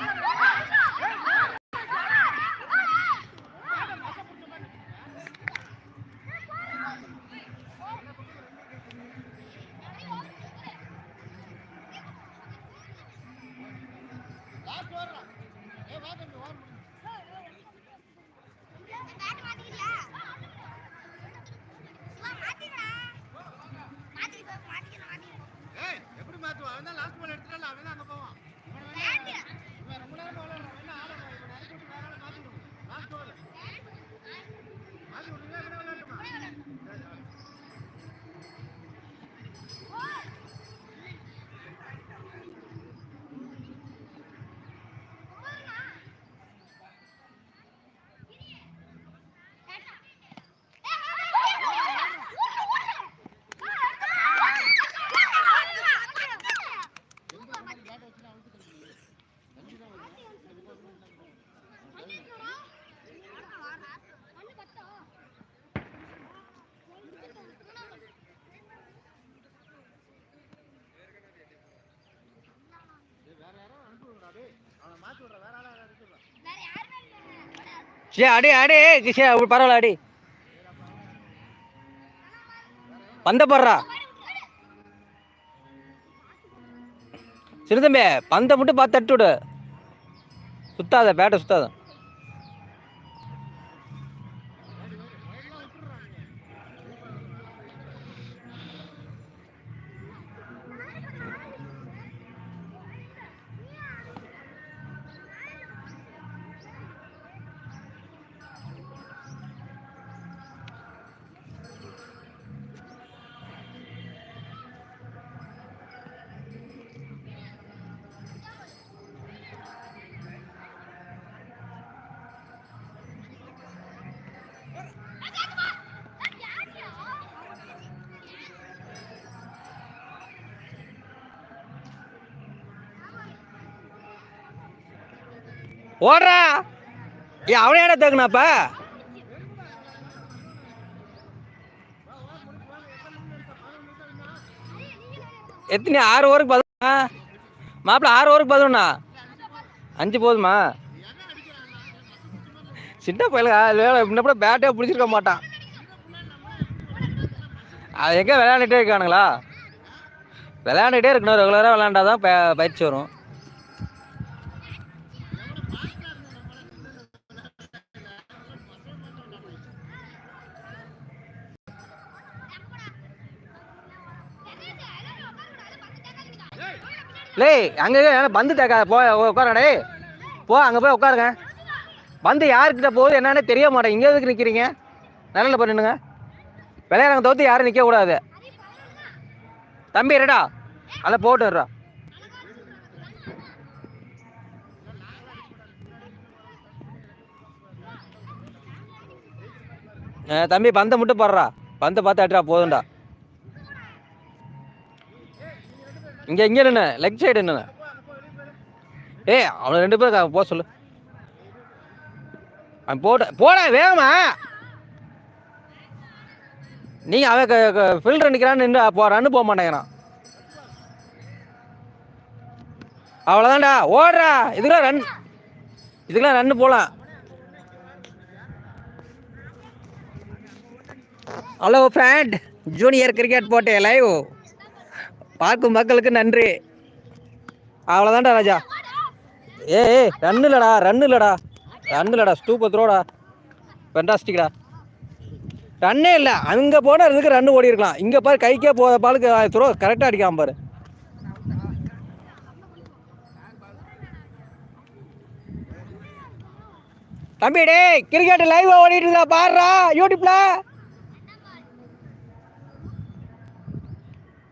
Yeah. சே அடி அடி. அப்படி பரவாயில்ல அடி. பந்த போடுறா சிறுதம்பி பந்தை மட்டும் பார்த்து தட்டு விடு. சுத்தாத பேட்டை சுத்தாத. ஓடுறா. ஏ அவனே என்ன தேக்குனாப்ப? எத்தனை ஆறு ஓவருக்கு பதினா மாப்பிள்ள ஆறு ஓவருக்கு பதினொண்ணா அஞ்சு போதுமா? சின்ன பையலுங்க இன்னும் கூட பேட்டே பிடிச்சிருக்க மாட்டான். அது எங்கே விளையாண்டுட்டே இருக்கானுங்களா? விளையாண்டுட்டே இருக்கணும் ரெகுலராக விளையாண்டாதான் ப- பயிற்சி வரும். லே அங்கே பந்து தேக்கா போ உட்காரடே போ அங்கே போய் உட்காருங்க. பந்து யாருக்கிட்ட போகுது என்னன்னு தெரிய மாட்டேன் இங்கே எதுக்கு நிற்கிறீங்க நல்ல பண்ணிடுங்க விளையாடுங்க தோற்று யாரும் நிற்கக்கூடாது தம்பி ரெடா அதை போட்டுடுறா தம்பி பந்தை மட்டும் போடுறா. பந்தை பார்த்து அட்டுறா போதும்டா. இங்கே இங்கே நின்று லெக் சைடு என்ன ஏய் அவனை ரெண்டு பேரும் போக சொல்லு. அவன் போட போட வேகமா. நீங்கள் அவன் ஃபில்டர் நிற்கிறான்னு நின்று போ ரன்னு போக மாட்டேங்கிறான். அவ்வளோதான்டா ஓடுறா. இதுக்கெல்லாம் ரன் இதுக்கெல்லாம் ரன்னு போகலாம் ஹலோ ஃப்ரெண்ட் ஜூனியர் கிரிக்கெட் போட்டே லைவ் பார்க்கும் மக்களுக்கு நன்றி. அவ்வளோதான்டா ராஜா. ஏ ஏ ரன்னு இல்லடா ரன்னு இல்லடா. ரன்னு இல்லடா ஸ்டூப்பை த்ரோடா ஃபென்டாஸ்டிக்டா ரன்னே இல்லை. அங்கே போனால் இதுக்கு ரன்னு ஓடி இருக்கலாம் இங்கே பாரு கைக்கே போத பாலுக்கு த்ரோ கரெக்டாக அடிக்காம பாரு. தம்பி டேய் கிரிக்கெட் லைவ் ஓடிட்டு இருக்கா பாருடா யூடியூப்ல.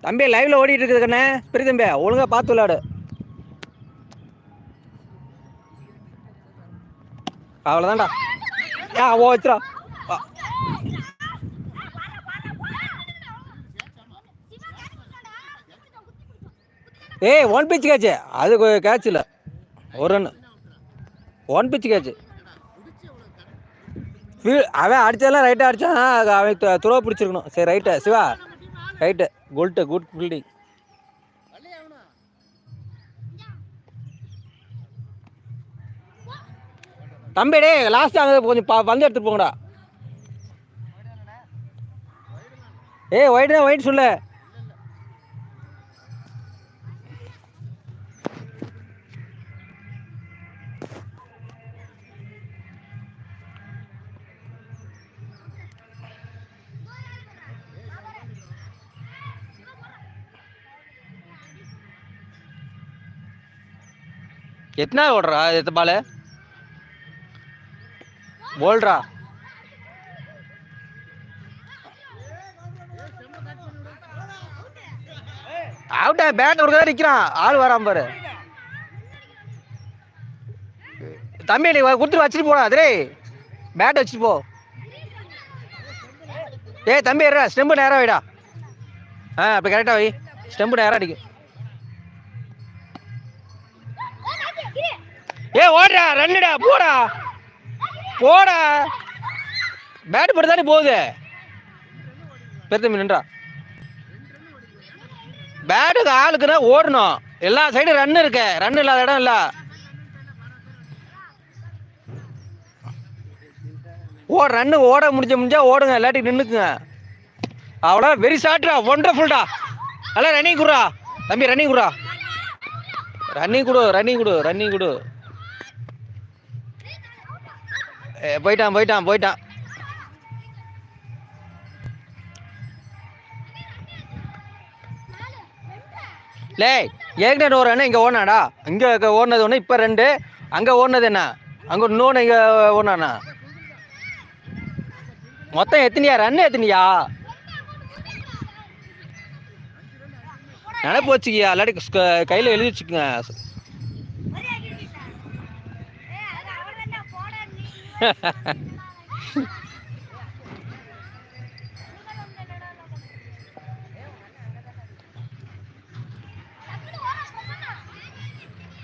தம்பி லைவ்ல ஓடிட்டு இருக்குது கண்ணே. பெரிய தம்பி ஒழுங்கா பார்த்து விளையாடு. அவ்வளோதான்டா ஆ ஓ வச்சுரா. ஏய் ஒன் பிச் கேட்ச் அது கேட்ச் இல்லை. ஒரு ரன் ஒன் பிச் கேட்ச் அவன் அடிச்சதெல்லாம் ரைட்டாக அடித்தான் அவன் துறவை பிடிச்சிருக்கணும். சரி ரைட்டு சிவா ரைட்டு గుల్ట్ గుడ్ ఫీల్డింగ్ தம்பிடே லாஸ்ட் அங்கே கொஞ்சம் பா பந்து எடுத்துட்டு போங்கடா. ஏய் ஒயிட்னா ஒயிட் சொல்லு. எத்தனை ஓடுறா எத்த பால் போல்றா அவுட்டா பேட் ஒரு தான் நிற்கிறான் ஆள் வராம பாரு. தம்பி நீ கொடுத்துட்டு வச்சுட்டு போடா அதிரே பேட் வச்சுட்டு போ. ஏ தம்பி ஏறா ஸ்டெம்பு நேராக வைடா. ஆ அப்போ கரெக்டாக வை. ஸ்டெம்பு நேரம் அடிக்கும். ஏ ஓடுறா ரன்னுடா போடா. போடா. பேட் போட்டு தானே போகுது. பெருத்தம்பி நின்றா. பேட்டுக்கு ஆளுக்குன்னா ஓடணும். எல்லா சைடும் ரன் இருக்கு. ரன் இல்லாத இடம் இல்லை. ஓ ரன்னு ஓட முடிஞ்ச முடிஞ்சா ஓடுங்க. இல்லாட்டி நின்றுக்குங்க அவ்வளோ வெரி ஷார்ட்ரா ஒண்டர்ஃபுல்டா நல்லா ரன்னிங் குடுறா. தம்பி ரன்னிங் குடுறா. ரன்னிங் கொடு ரன்னிங் கொடு ரன்னிங் கொடு ஏ, போயிட்டான் போயிட்டான் போயிட்டான். லே ஏற்கனவே ஒரு அண்ணன் இங்கே ஓடினாடா. இங்கே ஓடினது ஒன்று இப்போ ரெண்டு. அங்கே ஓடினது என்ன? அங்கே இன்னொன்று இங்கே ஓடினாண்ணா மொத்தம் எத்தனையா? ரன் எத்தனையா? நினைப்பு வச்சுக்கியா? இல்லாட்டி கையில் எழுதி வச்சுக்கோங்க.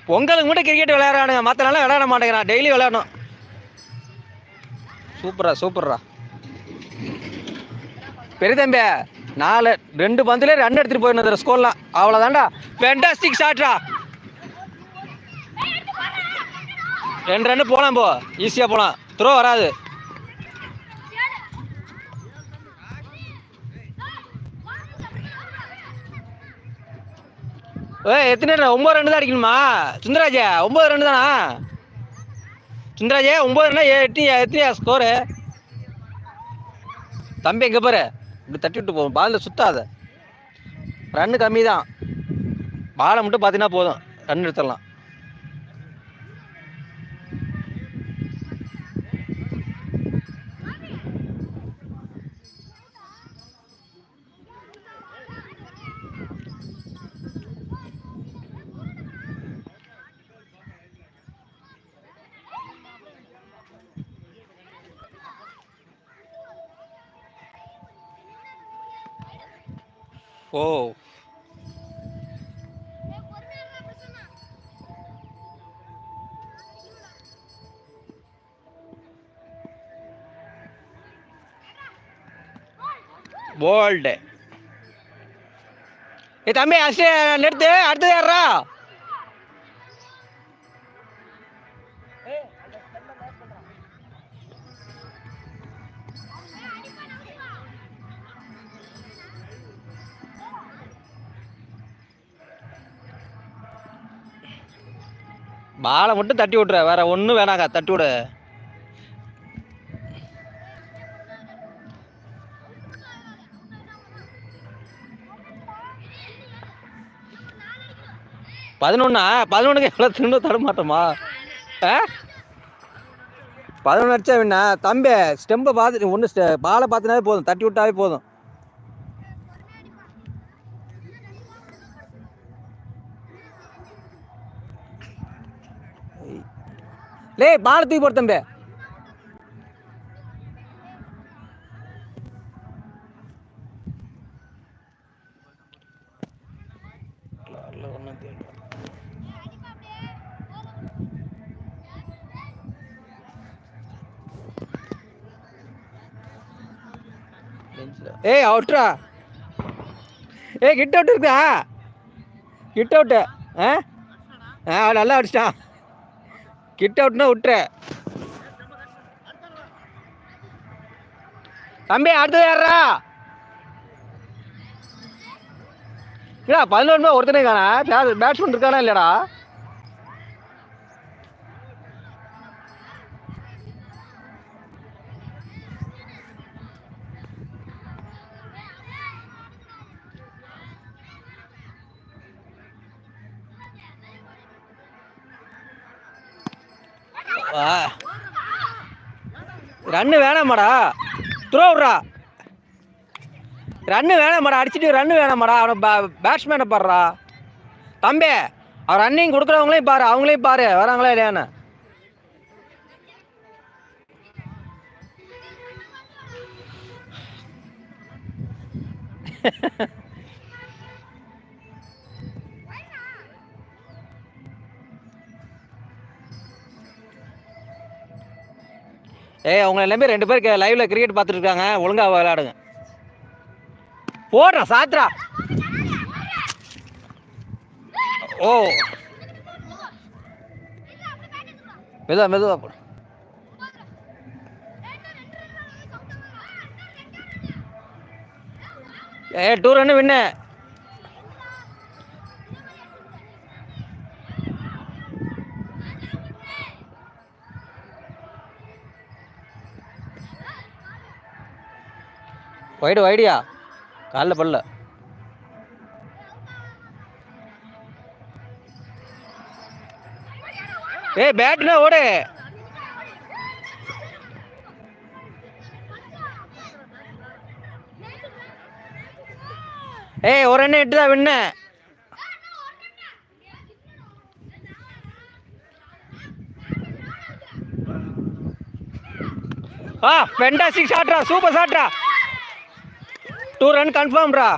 பொங்கலுக்கு மட்டும் கிரிக்கெட் விளையாடுறானுங்க. மற்ற நாளாக விளையாட மாட்டேங்கிறான். டெய்லி விளையாடணும். சூப்பரா சூப்பர்ரா. பெரியதம்பி நாலு ரெண்டு பந்துல ரன் எடுத்துட்டு போயிருந்தது ஸ்கோர்லாம் அவ்வளோதான்டா ஃபென்டாஸ்டிக் ஷாட்ரா ரெண்டு ரன்னு போகலாம் போ. ஈஸியாக போகலாம் த்ரோ வராது. ஏ எத்தனை ரன்? ஒம்பது ரெண்டு தான் அடிக்கணுமா? சுந்தராஜா ஒம்பது ரெண்டு தானா? சுந்தராஜே ஒம்பது ரெண்டா எட்டு எத்தனையா ஸ்கோரு தம்பி எங்கே பாரு? இப்படி தட்டி விட்டு போகும் பாலில் சுத்தாத. ரன்னு கம்மி தான் பாலை மட்டும் பார்த்தீங்கன்னா போதும். ரன் எடுத்துடலாம். ஓ போல்டு. ஏ தம்பி அஸ்ட் நிறுத்து. அடுத்தது யாரா பாலை மட்டும் தட்டி விட்ற வேற ஒன்றும் வேணாக்கா தட்டி விடு. பதினொன்னா? பதினொன்றுக்கு எவ்வளோ திரும்ப தடமாட்டோமா ஆ? பதினொன்று அடிச்சா வேணா தம்பி ஸ்டெம்பை பார்த்து ஒன்று பாலை பார்த்தினாவே போதும் தட்டி விட்டாவே போதும். லே பால தூக்கி போட்டு தம்பி. ஏய் அவுட்ரா ஏய் கிட் அவுட் இருக்கா கிட் அவுட்டு ஆ? ஆ நல்லா அடிச்சிட்டான். கிட்ட அவுட்னா விட்டுரு. தம்பி அடுத்தது யாரா இல்லடா பதினொன்று ஒருத்தனே காணா. பேட்ஸ்மேன் இருக்கானா இல்லையாடா? ரன்னு வேணாமாடா. த்ரோ விட்றா. ரன்னு வேணாமாடா அடிச்சிட்டு ரன்னு வேணாமாடா. அவனை பேட்ஸ்மேனை பாடுறா. தம்பி அவர் ரன்னிங் கொடுக்குறவங்களையும் பாரு அவங்களையும் பாரு. வராங்களா இல்லையான்னு ஏய் அவங்க எல்லாமே ரெண்டு பேர் லைவ்ல கிரிக்கெட் பார்த்துட்டு இருக்காங்க ஒழுங்காக விளையாடுங்க. போடுறா சாத்ரா ஓ. மெதுவா மெதுவா போடு. ஏ டூ ரன்னு வின்னு வைடு வைடியா. காலில் பல்ல. ஏய் பேட்னா ஓடு. ஏய் ஒரு ரன் எட்டு தான் வின்னு ஆ ஃபென்டாஸ்டிக் ஷாட்ரா சூப்பர் ஷாட்ரா டூ ரன் கன்ஃபார்ம்ரா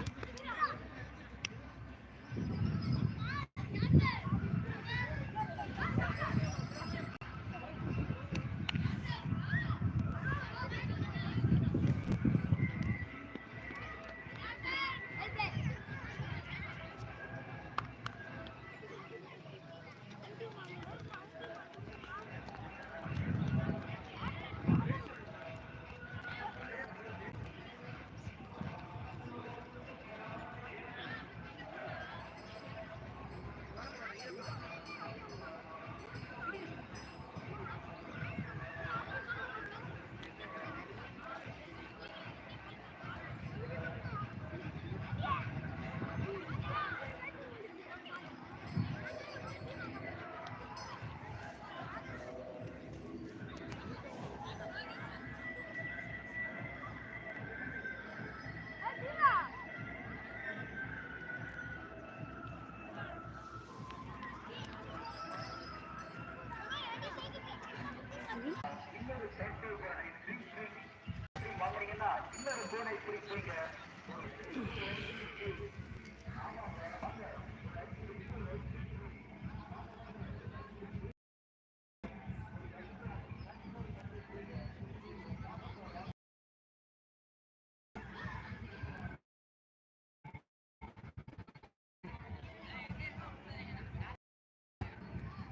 இப்படி செய்ய